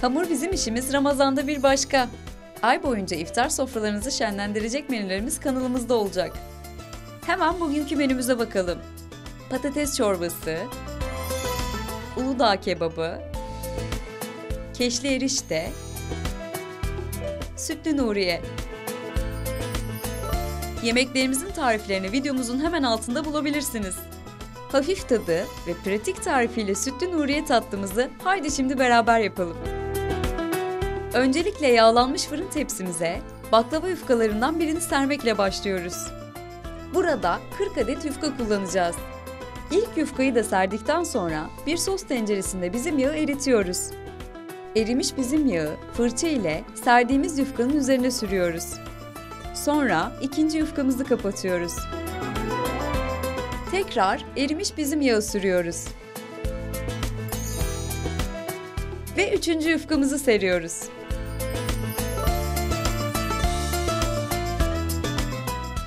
Hamur bizim işimiz Ramazan'da bir başka. Ay boyunca iftar sofralarınızı şenlendirecek menülerimiz kanalımızda olacak. Hemen bugünkü menümüze bakalım. Patates çorbası, Uludağ kebabı, keşli erişte, sütlü Nuriye. Yemeklerimizin tariflerini videomuzun hemen altında bulabilirsiniz. Hafif tadı ve pratik tarifiyle sütlü Nuriye tatlımızı haydi şimdi beraber yapalım. Öncelikle yağlanmış fırın tepsimize baklava yufkalarından birini sermekle başlıyoruz. Burada 40 adet yufka kullanacağız. İlk yufkayı da serdikten sonra bir sos tenceresinde bizim yağı eritiyoruz. Erimiş bizim yağı fırça ile serdiğimiz yufkanın üzerine sürüyoruz. Sonra ikinci yufkamızı kapatıyoruz. Tekrar erimiş bizim yağı sürüyoruz. Ve üçüncü yufkamızı seriyoruz.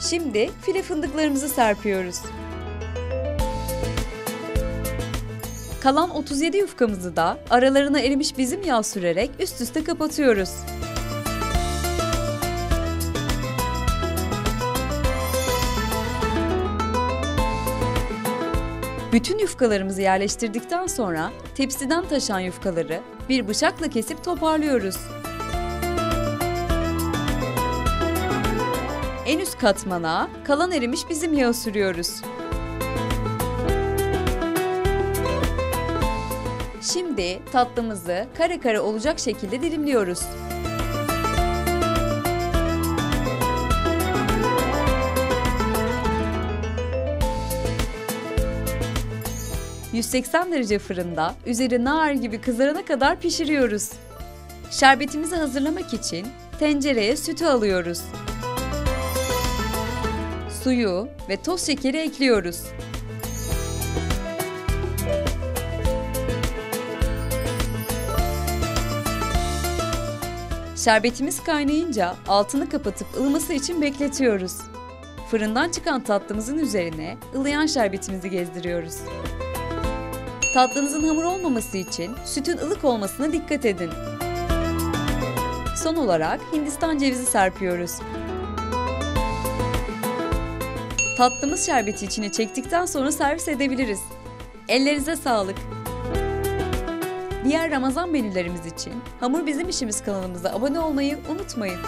Şimdi file fındıklarımızı serpiyoruz. Kalan 37 yufkamızı da aralarına erimiş bizim yağ sürerek üst üste kapatıyoruz. Bütün yufkalarımızı yerleştirdikten sonra tepsiden taşan yufkaları bir bıçakla kesip toparlıyoruz. En üst katmana kalan erimiş bizim yağı sürüyoruz. Şimdi tatlımızı kare kare olacak şekilde dilimliyoruz. ...180 derece fırında üzeri nar gibi kızarana kadar pişiriyoruz. Şerbetimizi hazırlamak için tencereye sütü alıyoruz. Suyu ve toz şekeri ekliyoruz. Şerbetimiz kaynayınca altını kapatıp ılıması için bekletiyoruz. Fırından çıkan tatlımızın üzerine ılıyan şerbetimizi gezdiriyoruz. Tatlınızın hamur olmaması için sütün ılık olmasına dikkat edin. Son olarak Hindistan cevizi serpiyoruz. Tatlımız şerbeti içine çektikten sonra servis edebiliriz. Ellerinize sağlık. Diğer Ramazan menülerimiz için Hamur Bizim İşimiz kanalımıza abone olmayı unutmayın.